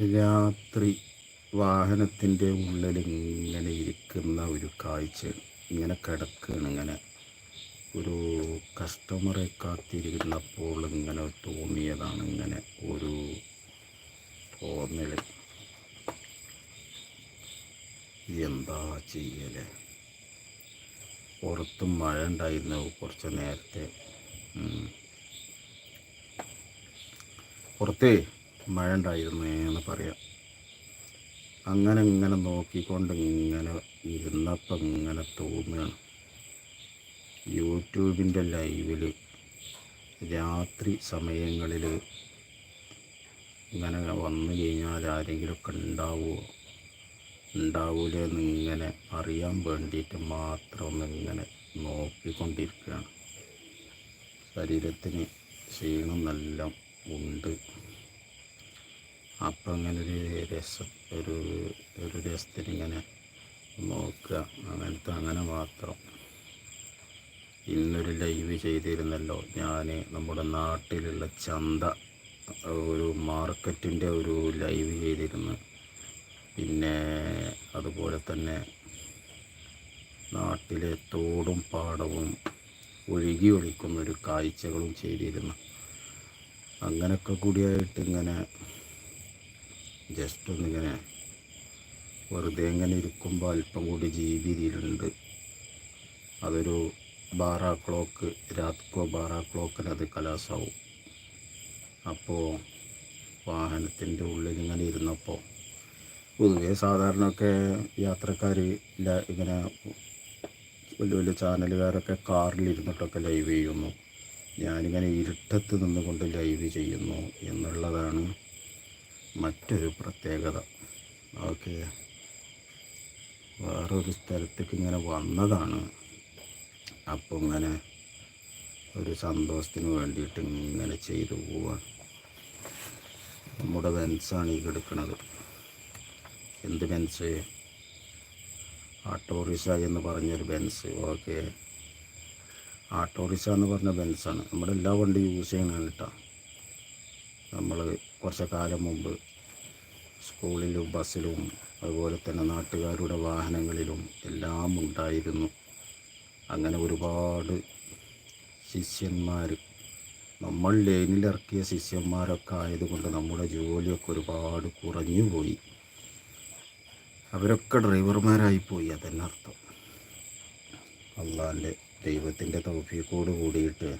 രാത്രി വാഹനത്തിന്റെ ഉള്ളിൽ ഇങ്ങനെ ഇരിക്കുന്ന ഒരു കാഴ്ച. ഇങ്ങനെ കിടക്കുകയാണ് ഇങ്ങനെ. ഒരു കസ്റ്റമറെ കാത്തിരിക്കുന്നപ്പോൾ ഇങ്ങനെ തോന്നിയതാണ് ഇങ്ങനെ ഒരു തോന്നൽ എന്താ ചെയ്യൽ? പുറത്തും മഴ ഉണ്ടായിരുന്നു കുറച്ച് നേരത്തെ. പുറത്തേ മഴ ഉണ്ടായിരുന്നേ എന്ന് പറയാം. അങ്ങനെ ഇങ്ങനെ നോക്കിക്കൊണ്ട് ഇങ്ങനെ ഇരുന്നപ്പം ഇങ്ങനെ തോന്നുകയാണ്. യൂട്യൂബിന്റെ ലൈവിൽ രാത്രി സമയങ്ങളിൽ ഇങ്ങനെ വന്നു കഴിഞ്ഞാൽ ആരെങ്കിലുമൊക്കെ ഉണ്ടാവുമോ? ഉണ്ടാവില്ല എന്നിങ്ങനെ അറിയാൻ വേണ്ടിയിട്ട് മാത്രം ഒന്നിങ്ങനെ നോക്കിക്കൊണ്ടിരിക്കുകയാണ്. ശരീരത്തിന് ക്ഷീണം നല്ല ഉണ്ട്. അപ്പം ഒരു രസം ഒരു ഒരു രസത്തിനിങ്ങനെ നോക്കുക. അങ്ങനത്തെ അങ്ങനെ മാത്രം. ഇന്നൊരു ലൈവ് ചെയ്തിരുന്നല്ലോ. ഞാൻ നമ്മുടെ നാട്ടിലുള്ള ചന്ത ഒരു മാർക്കറ്റിന്റെ ഒരു ലൈവ് ചെയ്തിരുന്നു. പിന്നെ അതുപോലെ തന്നെ നാട്ടിലെ തോടും പാടവും ഒഴുകി ഒഴിക്കുന്ന ഒരു കാഴ്ചകളും ചെയ്തിരുന്നു. അങ്ങനെയൊക്കെ കൂടിയായിട്ട് ഇങ്ങനെ ജസ്റ്റ് ഒന്നിങ്ങനെ വെറുതെ ഇങ്ങനെ ഇരിക്കുമ്പോൾ അല്പം കൂടി ജീവിതയിലുണ്ട് അതൊരു ബാറാ ക്ലോക്ക് രാത്രിക്കോ ബാറാ ക്ലോക്കിന് അത് കലാസാവും. അപ്പോൾ വാഹനത്തിന്റെ ഉള്ളിൽ ഇങ്ങനെ ഇരുന്നപ്പോൾ പൊതുവേ സാധാരണയൊക്കെ യാത്രക്കാർ ഇങ്ങനെ വലിയ വലിയ ചാനലുകാരൊക്കെ കാറിലിരുന്നിട്ടൊക്കെ ലൈവ് ചെയ്യുന്നു. ഞാനിങ്ങനെ ഇരുട്ടത്ത് നിന്നുകൊണ്ട് ലൈവ് ചെയ്യുന്നു എന്നുള്ളതാണ് മറ്റൊരു പ്രത്യേകത. ഓക്കെ. വേറൊരു സ്ഥലത്തേക്ക് ഇങ്ങനെ വന്നതാണ്. അപ്പോൾ ഇങ്ങനെ ഒരു സന്തോഷത്തിന് വേണ്ടിയിട്ട് ഇങ്ങനെ ചെയ്തു പോവാണ് നമ്മുടെ ബെൻസാണ് ഈ കിടക്കുന്നത് എന്ത് ബെൻസ്? ആട്ടോറിസ എന്ന് പറഞ്ഞൊരു ബെൻസ്. ഓക്കെ. ആട്ടോറിസ എന്ന് പറഞ്ഞ ബെൻസാണ്. നമ്മുടെ എല്ലാ വണ്ടി യൂസ് ചെയ്യണം കേട്ടോ. നമ്മൾ കുറച്ച് കാലം മുമ്പ് സ്കൂളിലും ബസ്സിലും അതുപോലെ തന്നെ നാട്ടുകാരുടെ വാഹനങ്ങളിലും എല്ലാം ഉണ്ടായിരുന്നു. അങ്ങനെ ഒരുപാട് ശിഷ്യന്മാർ നമ്മൾ ലൈനിലിറക്കിയ ശിഷ്യന്മാരൊക്കെ ആയതുകൊണ്ട് നമ്മുടെ ജോലിയൊക്കെ ഒരുപാട് കുറഞ്ഞു പോയി. അവരൊക്കെ ഡ്രൈവർമാരായിപ്പോയി അതന്നെ അർത്ഥം. അള്ളാന്റെ ദൈവത്തിന്റെ തൗഫീക്കോട് കൂടിയിട്ട്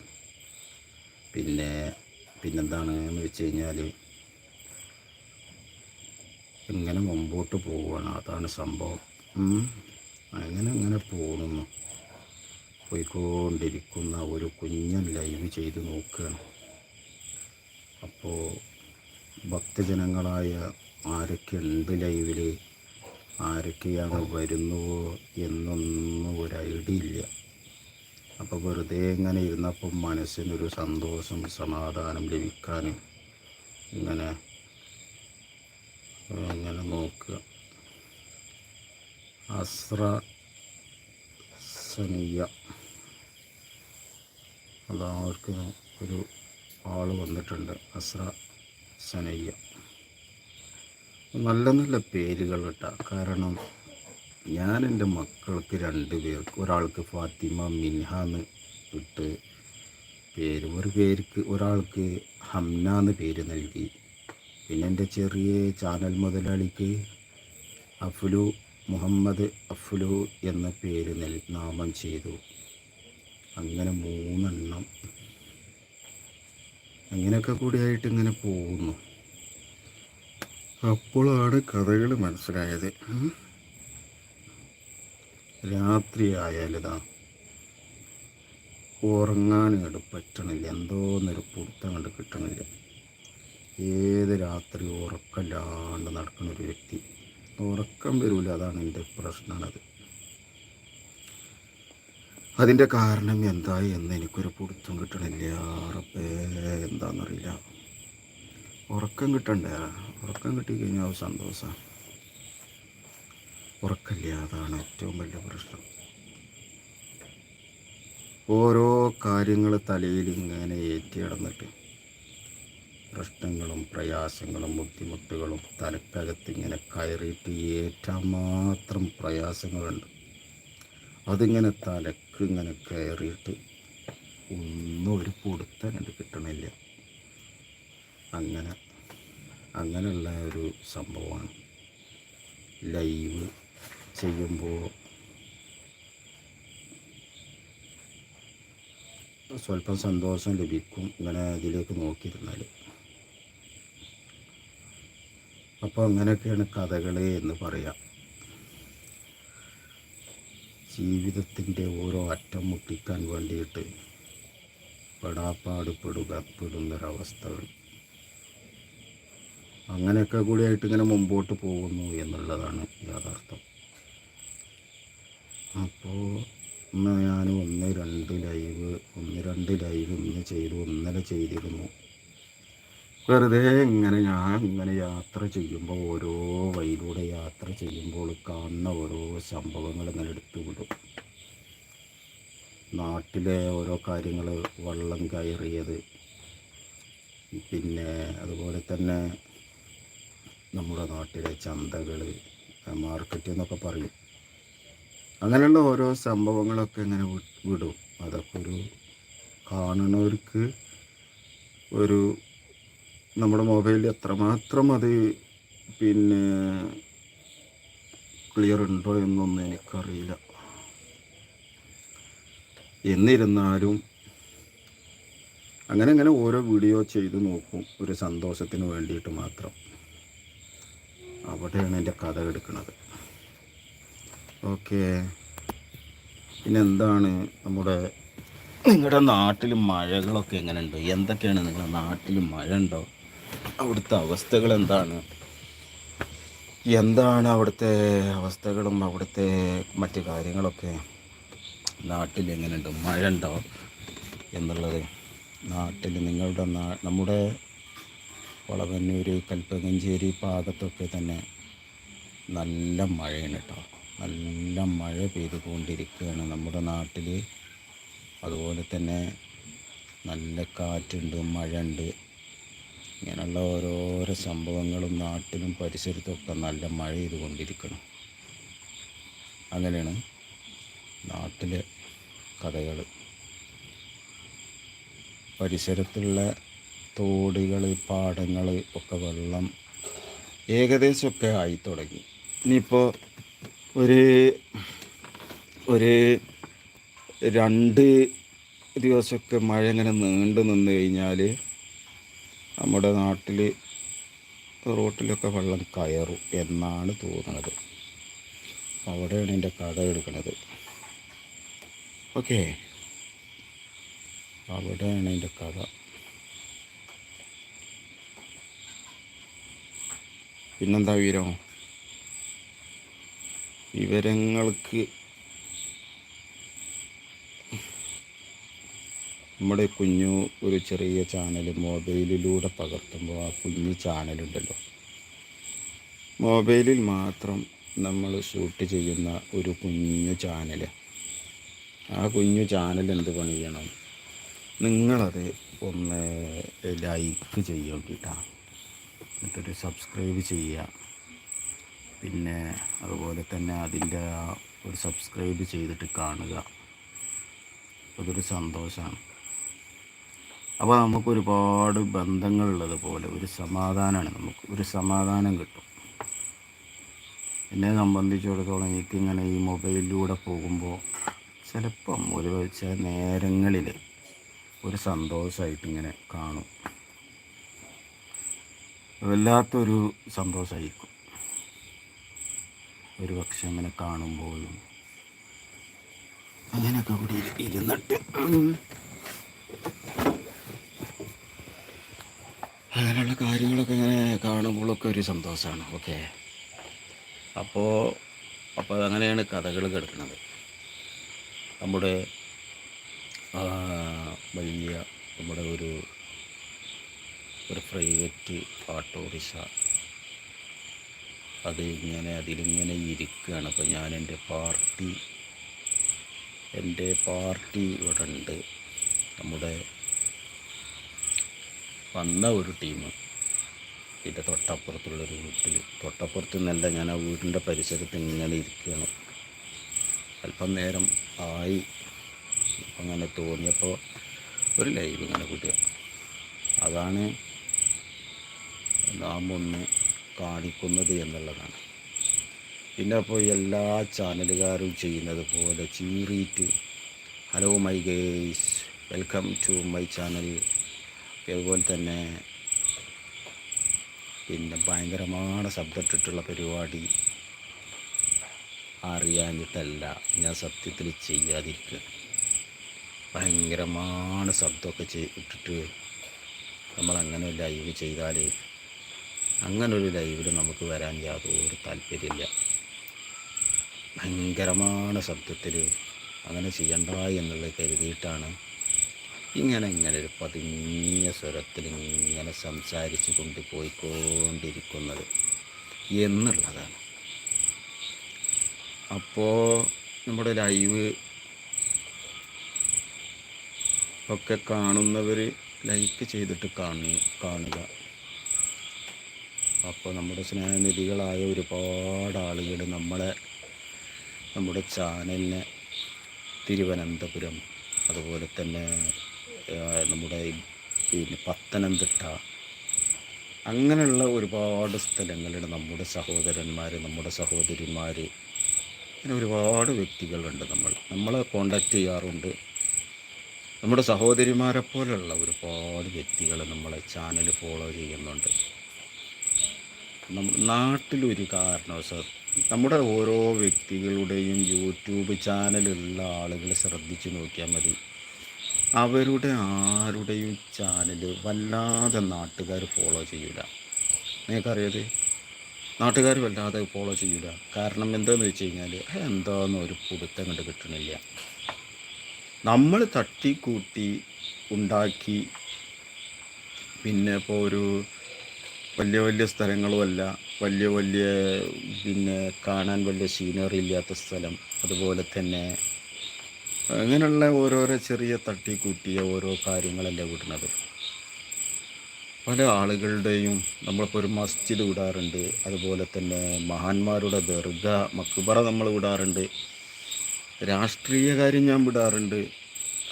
പിന്നെ പിന്നെന്താണ് എന്ന് വെച്ച് കഴിഞ്ഞാൽ ഇങ്ങനെ മുമ്പോട്ട് പോവുകയാണ് അതാണ് സംഭവം. അങ്ങനെ അങ്ങനെ പോകുന്നു. പോയിക്കൊണ്ടിരിക്കുന്ന ഒരു കുഞ്ഞൻ ലൈവ് ചെയ്ത് നോക്കുകയാണ്. അപ്പോൾ ഭക്തജനങ്ങളായ ആരൊക്കെ ഉണ്ട് ലൈവിൽ ആരൊക്കെയാണ് വരുന്നുവോ എന്നൊന്നും ഒരു ഐഡിയ ഇല്ല. അപ്പോൾ വെറുതെ ഇങ്ങനെ ഇരുന്നപ്പം മനസ്സിനൊരു സന്തോഷം സമാധാനം ലഭിക്കാൻ ഇങ്ങനെ ഇങ്ങനെ നോക്കുക. അസ്ര സനിയ അതാ അവർക്ക് ഒരു ആൾ വന്നിട്ടുണ്ട്. അസ്ര സനയ്യ നല്ല നല്ല പേരുകൾ കേട്ടോ കാരണം ഞാൻ എന്റെ മക്കൾക്ക് രണ്ട് പേർക്ക് ഒരാൾക്ക് ഫാത്തിമ മിൻഹ എന്ന് ഇട്ട് പേര്. ഒരു പേർക്ക് ഒരാൾക്ക് ഹംന എന്ന് പേര് നൽകി. പിന്നെ എന്റെ ചെറിയ ചാനൽ മുതലാളിക്ക് അഫ്ലു മുഹമ്മദ് അഫ്ലു എന്ന പേര് നൽ നാമം ചെയ്തു. അങ്ങനെ മൂന്നെണ്ണം. അങ്ങനെയൊക്കെ കൂടിയായിട്ട് ഇങ്ങനെ പോകുന്നു. അപ്പോഴാണ് കഥകൾ മനസ്സിലായത്. രാത്രി ആയാലിതാ. ഇങ്ങോട്ട് പറ്റണില്ല എന്തോന്നൊരു പുറത്തങ്ങോട്ട് കിട്ടണില്ല. ഏത് രാത്രി ഉറക്കമില്ലാണ്ട് നടക്കുന്ന ഒരു വ്യക്തി? ഉറക്കം വരില്ല അതാണ് എന്റെ പ്രശ്നമാണത്. അതിന്റെ കാരണം എന്തായി എന്ന് എനിക്കൊരു പിടുത്തം കിട്ടണില്ല. റബ്ബേ എന്താണെന്നറിയില്ല ഉറക്കം കിട്ടണ്ടേ. ഉറക്കം കിട്ടിക്കഴിഞ്ഞാൽ സന്തോഷമാണ് ഉറക്കമില്ല. അതാണ് ഏറ്റവും വലിയ പ്രശ്നം. ഓരോ കാര്യങ്ങൾ തലയിൽ ഇങ്ങനെ ഏറ്റി കിടന്നിട്ട് പ്രശ്നങ്ങളും പ്രയാസങ്ങളും ബുദ്ധിമുട്ടുകളും തലക്കകത്ത് ഇങ്ങനെ കയറിയിട്ട് ഏറ്റാൻ മാത്രം പ്രയാസങ്ങളുണ്ട്. അതിങ്ങനെ തലക്ക് ഇങ്ങനെ കയറിയിട്ട് ഒന്നും ഒരു പൊടുത്തനുണ്ട് കിട്ടണില്ല. അങ്ങനെ അങ്ങനെയുള്ള ഒരു സംഭവമാണ്. ലൈവ് ചെയ്യുമ്പോൾ സ്വല്പം സന്തോഷം ലഭിക്കും ഇങ്ങനെ ഇതിലേക്ക് നോക്കിയിരുന്നാൽ അപ്പോൾ അങ്ങനെയൊക്കെയാണ് കഥകൾ എന്ന് പറയാം. ജീവിതത്തിന്റെ ഓരോ അറ്റം മുട്ടിക്കാൻ വേണ്ടിയിട്ട് പെടാപ്പാട് പെടുക പെടുന്നൊരവസ്ഥകൾ. അങ്ങനെയൊക്കെ കൂടിയായിട്ട് ഇങ്ങനെ മുമ്പോട്ട് പോകുന്നു എന്നുള്ളതാണ് യാഥാർത്ഥ്യം. അപ്പോൾ ഇന്ന് ഞാൻ ഒന്ന് രണ്ട് ലൈവ് ഒന്ന് രണ്ട് ലൈവ് ഇന്ന് ചെയ്തു ഇന്നലെ ചെയ്തിരുന്നു. വെറുതെ ഇങ്ങനെ ഞാൻ ഇങ്ങനെ യാത്ര ചെയ്യുമ്പോൾ ഓരോ വഴിയിലൂടെ യാത്ര ചെയ്യുമ്പോൾ കാണുന്ന ഓരോ സംഭവങ്ങൾ ഇങ്ങനെ എടുത്തു വിടും. നാട്ടിലെ ഓരോ കാര്യങ്ങൾ വള്ളം കയറിയത് പിന്നെ അതുപോലെ തന്നെ നമ്മുടെ നാട്ടിലെ ചന്തകൾ മാർക്കറ്റ് എന്നൊക്കെ പറയും. അങ്ങനെയുള്ള ഓരോ സംഭവങ്ങളൊക്കെ ഇങ്ങനെ വിടും. അതൊക്കെ ഒരു കാണുന്നവർക്ക് ഒരു നമ്മുടെ മൊബൈലിൽ എത്രമാത്രം അത് പിന്നെ ക്ലിയർ ഉണ്ടോ എന്നൊന്നും എനിക്കറിയില്ല. എന്നിരുന്നാലും അങ്ങനെ അങ്ങനെ ഓരോ വീഡിയോ ചെയ്ത് നോക്കും ഒരു സന്തോഷത്തിന് വേണ്ടിയിട്ട് മാത്രം. അവിടെയാണ് എന്റെ കഥ എടുക്കുന്നത്. ഓക്കെ പിന്നെ എന്താണ് നമ്മുടെ നിങ്ങളുടെ നാട്ടിൽ മഴകളൊക്കെ എങ്ങനെയുണ്ട്? എന്തൊക്കെയാണ് നിങ്ങളുടെ നാട്ടിൽ മഴ ഉണ്ടോ അവിടുത്തെ അവസ്ഥകൾ എന്താണ് എന്താണ് അവിടുത്തെ അവസ്ഥകളും അവിടുത്തെ മറ്റു കാര്യങ്ങളൊക്കെ? നാട്ടിൽ എങ്ങനെയുണ്ട്? മഴ ഉണ്ടോ എന്നുള്ളത്? നാട്ടിൽ നിങ്ങളുടെ നാ നമ്മുടെ വളവന്നൂർ കൽപ്പകഞ്ചേരി ഭാഗത്തൊക്കെ തന്നെ നല്ല മഴയാണ് കേട്ടോ. നല്ല മഴ പെയ്തുകൊണ്ടിരിക്കുകയാണ് നമ്മുടെ നാട്ടിൽ അതുപോലെ തന്നെ നല്ല കാറ്റുണ്ട് മഴ ഉണ്ട് ഇങ്ങനെയുള്ള ഓരോരോ സംഭവങ്ങളും നാട്ടിലും പരിസരത്തൊക്കെ നല്ല മഴ ചെയ്തുകൊണ്ടിരിക്കണം അങ്ങനെയാണ് നാട്ടിലെ കഥകൾ പരിസരത്തുള്ള തോടുകൾ പാടങ്ങൾ ഒക്കെ വെള്ളം ഏകദേശമൊക്കെ ആയി തുടങ്ങി. ഇനിയിപ്പോൾ ഒരു ഒരു രണ്ട് ദിവസമൊക്കെ മഴ ഇങ്ങനെ നീണ്ടു നിന്ന് കഴിഞ്ഞാൽ നമ്മുടെ നാട്ടിൽ റോട്ടിലൊക്കെ വെള്ളം കയറും എന്നാണ് തോന്നുന്നത്. അവിടെയാണ് എന്റെ കട എടുക്കുന്നത്. ഓക്കേ. അവിടെയാണ് എന്റെ കട. പിന്നെന്താ വിവരം? വിവരങ്ങൾക്ക് നമ്മുടെ കുഞ്ഞു ഒരു ചെറിയ ചാനൽ മൊബൈലിലൂടെ പകർത്തുമ്പോൾ ആ കുഞ്ഞു ചാനലുണ്ടല്ലോ മൊബൈലിൽ മാത്രം നമ്മൾ ഷൂട്ട് ചെയ്യുന്ന ഒരു കുഞ്ഞു ചാനൽ ആ കുഞ്ഞു ചാനൽ എന്ത് പണി ചെയ്യണം നിങ്ങളത് ഒന്ന് ലൈക്ക് ചെയ്യേണ്ടിയിട്ടാണ് എന്നിട്ടൊരു സബ്സ്ക്രൈബ് ചെയ്യുക. പിന്നെ അതുപോലെ തന്നെ അതിന്റെ ഒരു സബ്സ്ക്രൈബ് ചെയ്തിട്ട് കാണുക. അതൊരു സന്തോഷമാണ്. അപ്പോൾ നമുക്ക് ഒരുപാട് ബന്ധങ്ങളുള്ളത് പോലെ ഒരു സമാധാനമാണ് നമുക്ക്. ഒരു സമാധാനം കിട്ടും. എന്നെ സംബന്ധിച്ചിടത്തോളം എനിക്കിങ്ങനെ ഈ മൊബൈലിലൂടെ പോകുമ്പോൾ ചിലപ്പം ഒരു ചില നേരങ്ങളിൽ ഒരു സന്തോഷമായിട്ട് ഇങ്ങനെ കാണും. വല്ലാത്തൊരു സന്തോഷമായിരിക്കും ഒരു പക്ഷെ അങ്ങനെ കാണുമ്പോഴും അങ്ങനെയൊക്കെ കൂടി ഇരു- ഇരുന്നിട്ട്. അങ്ങനെയുള്ള കാര്യങ്ങളൊക്കെ ഇങ്ങനെ കാണുമ്പോഴൊക്കെ ഒരു സന്തോഷമാണ്. ഓക്കെ അപ്പോൾ അപ്പോൾ അങ്ങനെയാണ് കഥകൾ കിടക്കുന്നത്. നമ്മുടെ വലിയ നമ്മുടെ ഒരു ഒരു പ്രൈവറ്റ് ഓട്ടോറിക്ഷ അത് ഇങ്ങനെ അതിലിങ്ങനെ ഇരിക്കുകയാണ്. അപ്പോൾ ഞാൻ എന്റെ പാർട്ടി എന്റെ പാർട്ടി ഇവിടെ ഉണ്ട്. നമ്മുടെ വന്ന ഒരു ടീം. പിന്നെ തൊട്ടപ്പുറത്തുള്ളൊരു വീട്ടിൽ തൊട്ടപ്പുറത്ത് നിന്നല്ല ഞാൻ ആ വീടിന്റെ പരിസരത്ത് ഇങ്ങനെ ഇരിക്കുകയാണ്. അല്പം നേരം ആയി. അങ്ങനെ തോന്നിയപ്പോൾ ഒരു ലൈവ് ഇങ്ങനെ കിട്ടുക അതാണ് നാം ഒന്ന് കാണിക്കുന്നത് എന്നുള്ളതാണ്. പിന്നെ അപ്പോൾ എല്ലാ ചാനലുകാരും ചെയ്യുന്നത് പോലെ ചീറിയിട്ട് hello my guys welcome to my channel. അതുപോലെ തന്നെ പിന്നെ ഭയങ്കരമാണ് ശബ്ദമിട്ടിട്ടുള്ള പരിപാടി. അറിയാഞ്ഞിട്ടല്ല ഞാൻ സത്യത്തിൽ ചെയ്യാതിരിക്കുക ഭയങ്കരമാണ് ശബ്ദമൊക്കെ ഇട്ടിട്ട് നമ്മളങ്ങനെ ലൈവ് ചെയ്താൽ അങ്ങനെ ഒരു ലൈവിൽ നമുക്ക് വരാൻ യാതൊരു താല്പര്യമില്ല. ഭയങ്കരമാണ് ശബ്ദത്തിൽ അങ്ങനെ ചെയ്യണ്ട എന്നുള്ളത് കരുതിയിട്ടാണ് ഇങ്ങനെ ഇങ്ങനെ ഒരു പതുങ്ങിയ സ്വരത്തിൽ ഇങ്ങനെ സംസാരിച്ചു കൊണ്ട് പോയിക്കൊണ്ടിരിക്കുന്നത് എന്നുള്ളതാണ്. അപ്പോൾ നമ്മുടെ ലൈവ് ഒക്കെ കാണുന്നവർ ലൈക്ക് ചെയ്തിട്ട് കാണ കാണുക. അപ്പോൾ നമ്മുടെ സ്നേഹനിധികളായ ഒരുപാട് ആളുകൾ നമ്മളെ നമ്മുടെ ചാനലിനെ തിരുവനന്തപുരം അതുപോലെ തന്നെ നമ്മുടെ പിന്നെ പത്തനംതിട്ട അങ്ങനെയുള്ള ഒരുപാട് സ്ഥലങ്ങളിൽ നമ്മുടെ സഹോദരന്മാർ നമ്മുടെ സഹോദരിമാർ അങ്ങനെ ഒരുപാട് വ്യക്തികളുണ്ട് നമ്മൾ. നമ്മളെ കോണ്ടാക്ട് ചെയ്യാറുണ്ട്. നമ്മുടെ സഹോദരിമാരെ പോലെയുള്ള ഒരുപാട് വ്യക്തികൾ നമ്മളെ ചാനൽ ഫോളോ ചെയ്യുന്നുണ്ട്. നാട്ടിലൊരു കാരണവശാൽ നമ്മുടെ ഓരോ വ്യക്തികളുടെയും യൂട്യൂബ് ചാനലുള്ള ആളുകൾ ശ്രദ്ധിച്ചു നോക്കിയാൽ മതി. അവരുടെ ആരുടെയും ചാനൽ വല്ലാതെ നാട്ടുകാർ ഫോളോ ചെയ്യൂല. നിങ്ങൾക്കറിയത് നാട്ടുകാർ വല്ലാതെ ഫോളോ ചെയ്യൂല. കാരണം എന്താണെന്ന് വെച്ച് കഴിഞ്ഞാൽ എന്താന്ന് ഒരു പിടുത്തം കണ്ട് കിട്ടണില്ല. നമ്മൾ തട്ടിക്കൂട്ടി ഉണ്ടാക്കി പിന്നെ ഇപ്പോൾ ഒരു വലിയ വലിയ സ്ഥലങ്ങളുമല്ല വലിയ വലിയ പിന്നെ കാണാൻ വലിയ സീനറി ഇല്ലാത്ത സ്ഥലം അതുപോലെ തന്നെ അങ്ങനെയുള്ള ഓരോരോ ചെറിയ തട്ടിക്കൂട്ടിയ ഓരോ കാര്യങ്ങളല്ലേ വിടുന്നത്. പല ആളുകളുടെയും നമ്മളിപ്പോൾ ഒരു മസ്ജിദ് വിടാറുണ്ട് അതുപോലെ തന്നെ മഹാന്മാരുടെ ദർഗ മക്ബറ നമ്മൾ വിടാറുണ്ട് രാഷ്ട്രീയ കാര്യം ഞാൻ വിടാറുണ്ട്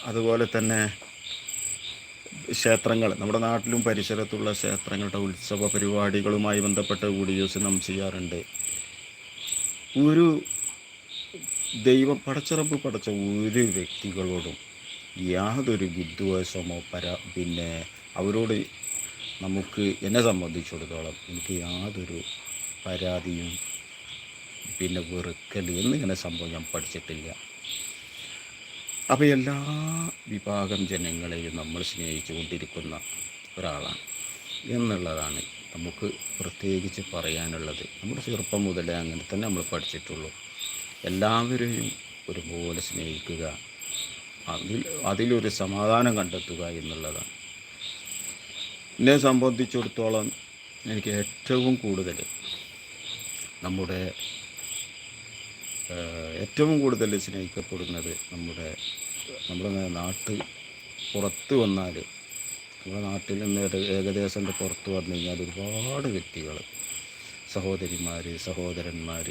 അതുപോലെ തന്നെ ക്ഷേത്രങ്ങൾ നമ്മുടെ നാട്ടിലും പരിസരത്തുള്ള ക്ഷേത്രങ്ങളുടെ ഉത്സവ പരിപാടികളുമായി ബന്ധപ്പെട്ട വീഡിയോസ് നാം ചെയ്യാറുണ്ട്. ഒരു ദൈവം പടച്ചിറപ്പ് പടച്ച ഒരു വ്യക്തികളോടും യാതൊരു വിദ്വേഷമോ പര പിന്നെ അവരോട് നമുക്ക് എന്നെ സംബന്ധിച്ചിടത്തോളം എനിക്ക് യാതൊരു പരാതിയും പിന്നെ വെറുക്കൽ എന്നിങ്ങനെ സംഭവം ഞാൻ പഠിച്ചിട്ടില്ല. അപ്പോൾ എല്ലാ വിഭാഗം ജനങ്ങളെയും നമ്മൾ സ്നേഹിച്ചു കൊണ്ടിരിക്കുന്ന ഒരാളാണ് എന്നുള്ളതാണ് നമുക്ക് പ്രത്യേകിച്ച് പറയാനുള്ളത്. നമ്മുടെ ചെറുപ്പം മുതലേ അങ്ങനെ തന്നെ നമ്മൾ പഠിച്ചിട്ടുള്ളൂ. എല്ലാവരെയും ഒരുപോലെ സ്നേഹിക്കുക. അതിൽ അതിലൊരു സമാധാനം കണ്ടെത്തുക എന്നുള്ളതാണ്. എന്നെ സംബന്ധിച്ചിടത്തോളം എനിക്ക് ഏറ്റവും കൂടുതൽ നമ്മുടെ ഏറ്റവും കൂടുതൽ സ്നേഹിക്കപ്പെടുന്നത് നമ്മുടെ നമ്മുടെ നാട്ടിൽ പുറത്ത് വന്നാൽ നമ്മുടെ നാട്ടിൽ നിന്ന് ഏകദേശം പുറത്ത് വന്നു കഴിഞ്ഞാൽ ഒരുപാട് വ്യക്തികൾ സഹോദരിമാർ സഹോദരന്മാർ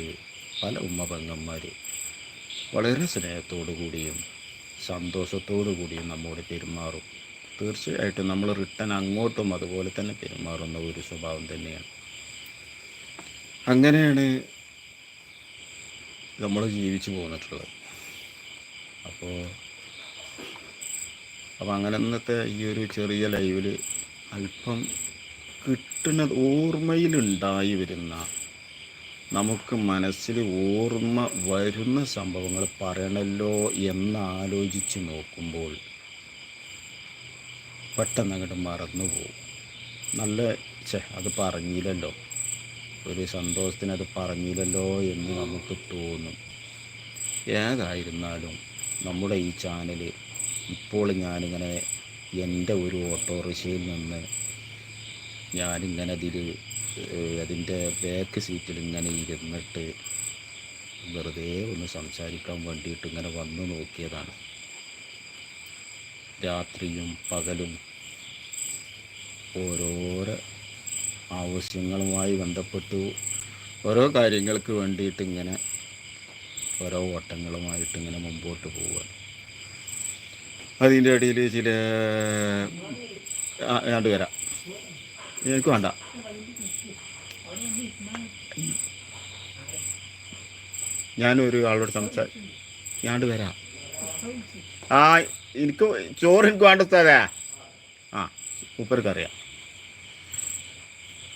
പല ഉമ്മ വളരെ സ്നേഹത്തോടു കൂടിയും സന്തോഷത്തോടു കൂടിയും നമ്മോട് പെരുമാറും. തീർച്ചയായിട്ടും നമ്മൾ റിട്ടേൺ അങ്ങോട്ടും അതുപോലെ തന്നെ പെരുമാറുന്ന ഒരു സ്വഭാവം തന്നെയാണ്. അങ്ങനെയാണ് നമ്മൾ ജീവിച്ചു പോന്നിട്ടുള്ളത്. അപ്പോൾ അപ്പോൾ അങ്ങനെ ഇന്നത്തെ ഈ ഒരു ചെറിയ ലൈവിൽ അല്പം കിട്ടുന്നത് ഓർമ്മയിലുണ്ടായി വരുന്ന നമുക്ക് മനസ്സിൽ ഓർമ്മ വരുന്ന സംഭവങ്ങൾ പറയണല്ലോ എന്നാലോചിച്ച് നോക്കുമ്പോൾ പെട്ടെന്ന് അങ്ങോട്ട് മറന്നു പോകും. നല്ല ഛെ അത് പറഞ്ഞില്ലല്ലോ. ഒരു സന്തോഷത്തിന് അത് പറഞ്ഞില്ലല്ലോ എന്ന് നമുക്ക് തോന്നും. ഏതായിരുന്നാലും നമ്മുടെ ഈ ചാനൽ ഇപ്പോൾ ഞാനിങ്ങനെ എന്റെ ഒരു ഓട്ടോറിക്ഷയിൽ നിന്ന് ഞാനിങ്ങനെ അതിൽ അതിന്റെ ബാക്ക് സീറ്റിൽ ഇങ്ങനെ ഇരുന്നിട്ട് വെറുതെ ഒന്ന് സംസാരിക്കാൻ വേണ്ടിയിട്ട് ഇങ്ങനെ വന്നു നോക്കിയതാണ്. രാത്രിയും പകലും ഓരോരോ ആവശ്യങ്ങളുമായി ബന്ധപ്പെട്ടു. ഓരോ കാര്യങ്ങൾക്ക് വേണ്ടിയിട്ട് ഇങ്ങനെ ഓരോ ഓട്ടങ്ങളുമായിട്ട് ഇങ്ങനെ മുമ്പോട്ട് പോവുക. അതിന്റെ ഇടയിൽ ചില ആ, ഞാണ്ട് വരാം എനിക്ക് വേണ്ട. ഞാനൊരു ആളോട് സംസാര ഞാണ്ട് വരാം. ആ എനിക്ക് ചോറ് എനിക്ക് വേണ്ട സ്ഥലേ ആ ഉപ്പർക്കറിയാം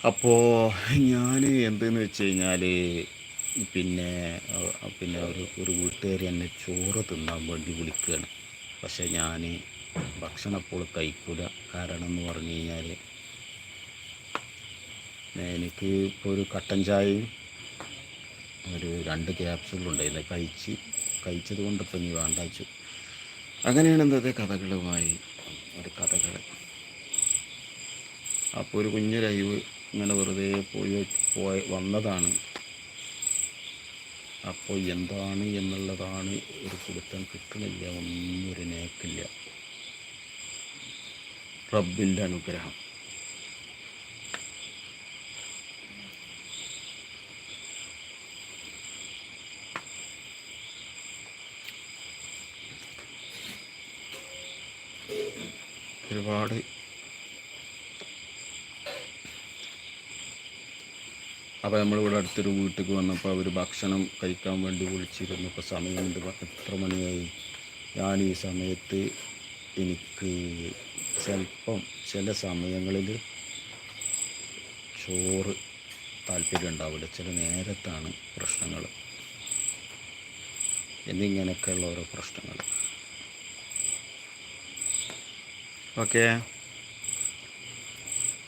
അപ്പോൾ ഞാൻ എന്തെന്ന് വെച്ച് കഴിഞ്ഞാൽ പിന്നെ പിന്നെ ഒരു ഒരു വീട്ടുകാർ എന്നെ ചോറ് തിന്നാൻ വേണ്ടി വിളിക്കുകയാണ് പക്ഷേ ഞാൻ ഭക്ഷണം അപ്പോൾ കഴിക്കൂല. കാരണം എന്ന് പറഞ്ഞു കഴിഞ്ഞാൽ എനിക്ക് ഇപ്പോൾ ഒരു കട്ടൻ ചായയും ഒരു രണ്ട് ക്യാപ്സൂളും ഉണ്ടായില്ല കഴിച്ച് കഴിച്ചത് കൊണ്ട് ഇപ്പം നീ വേണ്ട വെച്ചു. അങ്ങനെയാണ് എന്തത് കഥകളുമായി ഒരു കഥകൾ അപ്പോൾ ഒരു കുഞ്ഞു ലൈവ് ഇങ്ങനെ വെറുതെ പോയി പോയ വന്നതാണ്. അപ്പോൾ എന്താണ് എന്നുള്ളതാണ് ഒരു പിടുത്തം കിട്ടണില്ല ഒന്നും ഒരു നേക്കില്ല. റബ്ബിന്റെ അനുഗ്രഹം. ഒരുപാട്. അപ്പോൾ നമ്മളിവിടെ അടുത്തൊരു വീട്ടിലേക്ക് വന്നപ്പോൾ അവർ ഭക്ഷണം കഴിക്കാൻ വേണ്ടി വിളിച്ചിരുന്നു. ഇപ്പോൾ സമയം എത്ര മണിയായി? ഞാൻ ഈ സമയത്ത് എനിക്ക് ചിലപ്പം ചില സമയങ്ങളിൽ ചോറ് താല്പര്യം ഉണ്ടാവില്ല. ചില നേരത്താണ് പ്രശ്നങ്ങൾ എന്നിങ്ങനെയൊക്കെയുള്ള ഓരോ പ്രശ്നങ്ങൾ ഓക്കേ.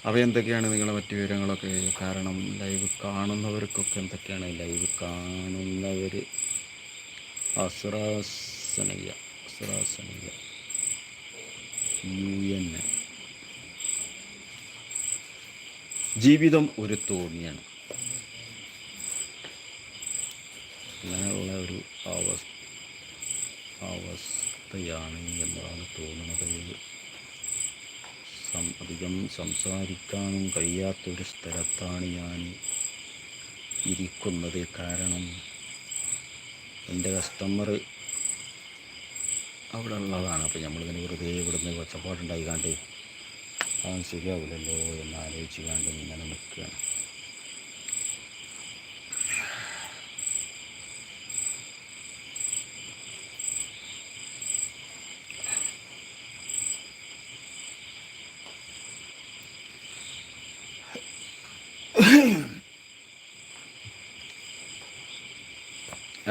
അപ്പോൾ എന്തൊക്കെയാണ് നിങ്ങളെ മറ്റു വിവരങ്ങളൊക്കെ? കാരണം ലൈവ് കാണുന്നവർക്കൊക്കെ എന്തൊക്കെയാണ് ലൈവ് കാണുന്നവർ അസ്രാസനയ്യ അസ്രാസനയ്യ യു എൻ. ജീവിതം ഒരു തോണിയാണ്. അങ്ങനെയുള്ള ഒരു അവസ്ഥ അവസ്ഥയാണ് എന്നതാണ് തോന്നുന്നത്. സം അധികം സംസാരിക്കാനും കഴിയാത്തൊരു സ്ഥലത്താണ് ഞാൻ ഇരിക്കുന്നത്. കാരണം എന്റെ കസ്റ്റമർ അവിടെ ഉള്ളതാണ്. അപ്പോൾ നമ്മളിങ്ങനെ വെറുതെ ഇവിടുന്ന് ഒച്ചപ്പാടുണ്ടായിക്കാണ്ട് അവൻ ശരിയാവില്ലല്ലോ എന്ന് ആലോചിച്ച് കണ്ട് ഇങ്ങനെ നിൽക്കുകയാണ്.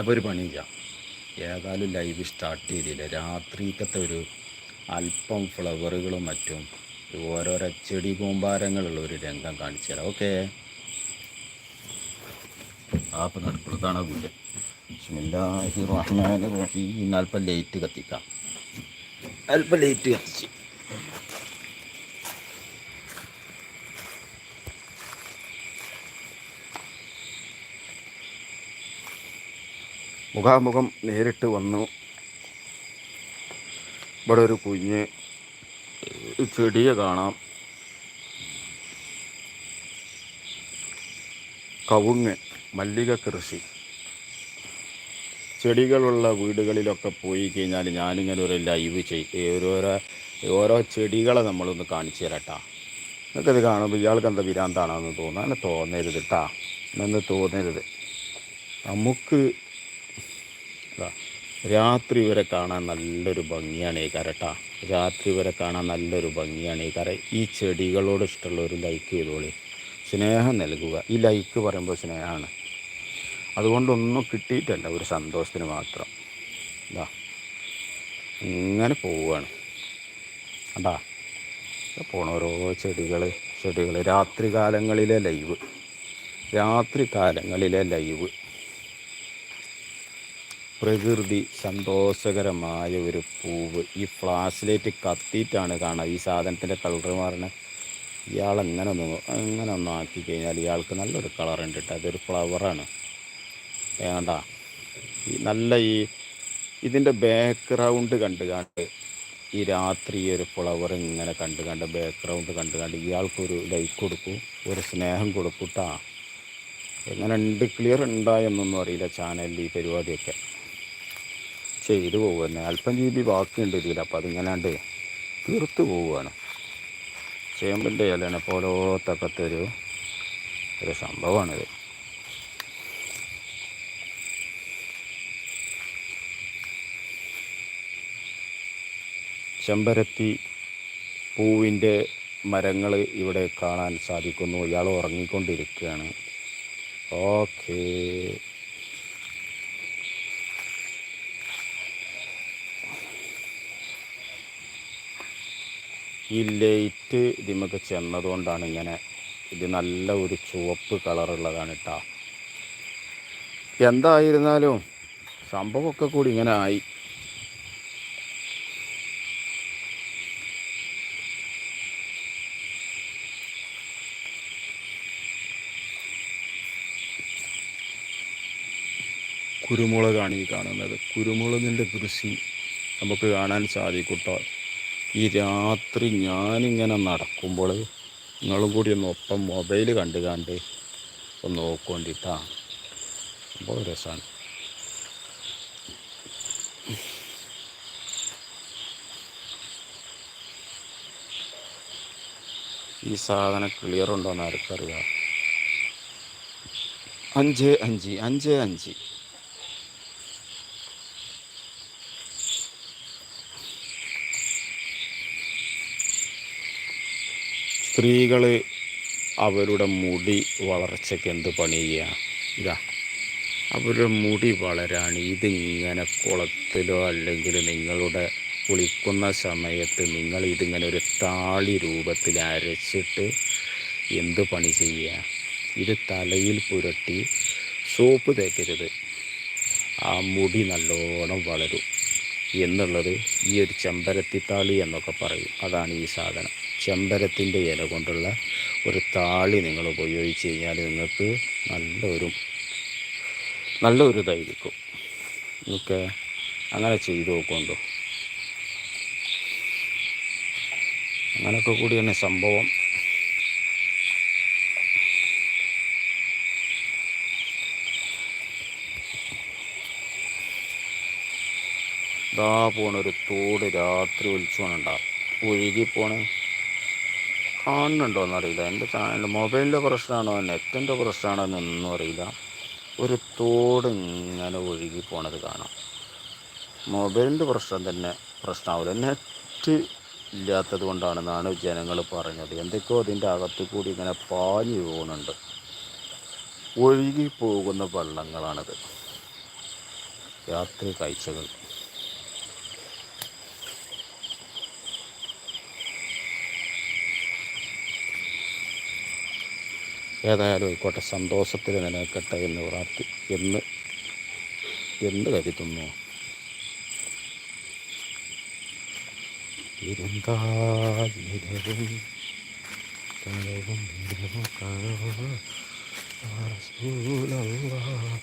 അപ്പോൾ ഒരു പണി ചെയ്യാം. ഏതായാലും ലൈവ് സ്റ്റാർട്ട് ചെയ്തില്ല. രാത്രിക്കത്തെ ഒരു അല്പം ഫ്ലവറുകളും മറ്റും ഓരോരോ ചെടി കൂമ്പാരങ്ങളുള്ള ഒരു രംഗം കാണിച്ചു തരാം. ഓക്കെ അപ്പം നടക്കുള്ളതാണ് വീട് ബിസ്മില്ലാഹി റഹ്മാൻ റഹീം. അല്പം ലൈറ്റ് കത്തിക്കാം. അല്പം ലൈറ്റ് കത്തിച്ച്. മുഖാമുഖം നേരിട്ട് വന്നു. ഇവിടെ ഒരു കുഞ്ഞ് ചെടിയെ കാണാം. കവുങ്ങ് മല്ലിക കൃഷി. ചെടികളുള്ള വീടുകളിലൊക്കെ പോയി കഴിഞ്ഞാൽ ഞാനിങ്ങനെ ഒരു ലൈവ് ചെയ് ഓരോരോ ഓരോ ചെടികളെ നമ്മളൊന്ന് കാണിച്ചു തരട്ടാ. നിങ്ങൾക്കത് കാണുമ്പോൾ ഇയാൾക്ക് എന്താ വിരാന്താണെന്ന് തോന്നുന്നു. അങ്ങനെ തോന്നരുത് കേട്ടാ എന്നൊന്ന് തോന്നരുത്. നമുക്ക് രാത്രി വരെ കാണാൻ നല്ലൊരു ഭംഗിയാണ് ഈ കരട്ട രാത്രി വരെ കാണാൻ നല്ലൊരു ഭംഗിയാണ് ഈ കര. ഈ ചെടികളോട് ഒരു ലൈക്ക് ചെയ്തോളി. സ്നേഹം നൽകുക. ഈ ലൈക്ക് പറയുമ്പോൾ സ്നേഹമാണ്. അതുകൊണ്ടൊന്നും കിട്ടിയിട്ടല്ല ഒരു സന്തോഷത്തിന് മാത്രം. ഇതാ ഇങ്ങനെ പോവുകയാണ് അതാ പോണ ഓരോ ചെടികൾ ചെടികൾ രാത്രി കാലങ്ങളിലെ ലൈവ്. രാത്രി കാലങ്ങളിലെ ലൈവ്. പ്രകൃതി സന്തോഷകരമായ ഒരു പൂവ്. ഈ ഫ്ലാഷ് ലൈറ്റ് കത്തിയിട്ടാണ് കാണുക ഈ സാധനത്തിന്റെ കളർ മാറണ ഇയാൾ എങ്ങനെ ഒന്ന് എങ്ങനെ ഒന്ന് ആക്കി കഴിഞ്ഞാൽ ഇയാൾക്ക് നല്ലൊരു കളർ ഉണ്ട് കേട്ടോ. അതൊരു ഫ്ലവറാണ് വേണ്ട. ഈ നല്ല ഈ ഇതിന്റെ ബാക്ക്ഗ്രൗണ്ട് കണ്ട് കണ്ട് ഈ രാത്രി ഒരു ഫ്ലവർ ഇങ്ങനെ കണ്ട് കണ്ട് ബാക്ക്ഗ്രൗണ്ട് കണ്ട് കണ്ട് ഇയാൾക്കൊരു ലൈക്ക് കൊടുക്കും. ഒരു സ്നേഹം കൊടുക്കൂട്ടാ എങ്ങനെ ഉണ്ട് ക്ലിയർ ഉണ്ടായെന്നൊന്നും അറിയില്ല ചാനലിൽ ഈ പരിപാടിയൊക്കെ. ചെയ്തു പോകുന്നത് അല്പം ജി ബി ബാക്കിയുണ്ട് ഇതിൽ. അപ്പോൾ അതിങ്ങനാണ്ട് തീർത്ത് പോവുകയാണ്. ചേമ്പിന്റെ ഇലനെ പോലെ ഓത്തക്കത്തൊരു ഒരു സംഭവമാണിത്. ചെമ്പരത്തി പൂവിന്റെ മരങ്ങൾ ഇവിടെ കാണാൻ സാധിക്കുന്നു. ഇയാൾ ഉറങ്ങിക്കൊണ്ടിരിക്കുകയാണ്. ഓക്കേ ഈ ലൈറ്റ് ഇതിമൊക്കെ ചെന്നതുകൊണ്ടാണ് ഇങ്ങനെ ഇത് നല്ല ഒരു ചുവപ്പ് കളറുള്ളതാണ് കേട്ടോ എന്തായിരുന്നാലും സംഭവമൊക്കെ കൂടി ഇങ്ങനെ ആയി. കുരുമുളകാണ് ഈ കാണുന്നത്. കുരുമുളകിന്റെ കൃഷി നമുക്ക് കാണാൻ സാധിക്കൂട്ടോ ഈ രാത്രി ഞാനിങ്ങനെ നടക്കുമ്പോൾ നിങ്ങളും കൂടി ഒന്ന് ഒപ്പം മൊബൈൽ കണ്ട് കണ്ട് ഒന്ന് നോക്കൊണ്ടിട്ടാ. അപ്പോൾ രസമാണ് ഈ സാധനം ക്ലിയർ ഉണ്ടോയെന്ന് ആർക്കറിയാം. അഞ്ച് അഞ്ച് അഞ്ച് അഞ്ച്. സ്ത്രീകൾ അവരുടെ മുടി വളർച്ചയ്ക്ക് എന്ത് പണി ചെയ്യുക ഇതാ അവരുടെ മുടി വളരാൻ ഇതിങ്ങനെ കുളത്തിലോ അല്ലെങ്കിൽ നിങ്ങളുടെ കുളിക്കുന്ന സമയത്ത് നിങ്ങൾ ഇതിങ്ങനെ ഒരു താളി രൂപത്തിൽ അരച്ചിട്ട് എന്ത് പണി ചെയ്യുക? ഇത് തലയിൽ പുരട്ടി സോപ്പ് തേക്കരുത്. ആ മുടി നല്ലോണം വളരും. എന്നുള്ളത് ഈ ഒരു ചെമ്പരത്തിത്താളി എന്നൊക്കെ പറയും. അതാണ് ഈ സാധനം. ചെമ്പരത്തിന്റെ ഇല കൊണ്ടുള്ള ഒരു താളി നിങ്ങൾ ഉപയോഗിച്ച് കഴിഞ്ഞാൽ നിങ്ങൾക്ക് നല്ലൊരു നല്ലൊരു ഇതായിരിക്കും നിങ്ങൾക്ക് അങ്ങനെ ചെയ്തു നോക്കുന്നുണ്ടോ? അങ്ങനെയൊക്കെ കൂടിയാണ് സംഭവം. ഇതാ പോണൊരു തോട് രാത്രി ഒലിച്ചുകൊണ്ടുണ്ടാവും ഒഴുകി പോണേ. കാണുന്നുണ്ടോ എന്നറിയില്ല എന്റെ ചാനൽ മൊബൈലിന്റെ പ്രശ്നമാണോ? നെറ്റിന്റെ പ്രശ്നമാണോ എന്നൊന്നും അറിയില്ല. ഒരു തോട് ഇങ്ങനെ ഒഴുകി പോണത് കാണാം. മൊബൈലിന്റെ പ്രശ്നം തന്നെ പ്രശ്നമാവില്ല. നെറ്റ് ഇല്ലാത്തത് കൊണ്ടാണെന്നാണ് ജനങ്ങൾ പറഞ്ഞത്. എന്തൊക്കെയോ അതിന്റെ അകത്ത് കൂടി ഇങ്ങനെ പാഞ്ഞു പോകുന്നുണ്ട് ഒഴുകി പോകുന്ന വെള്ളങ്ങളാണിത്. രാത്രി കാഴ്ചകൾ. ഏതായാലും ആയിക്കോട്ടെ സന്തോഷത്തിൽ നിലനിൽക്കട്ടെ എന്ന് പ്രാർത്ഥി എന്ന് എന്ന് കരുതുന്നു ഇരുന്താൽ നിലവും തലവും. യാ റസൂലല്ലാഹ്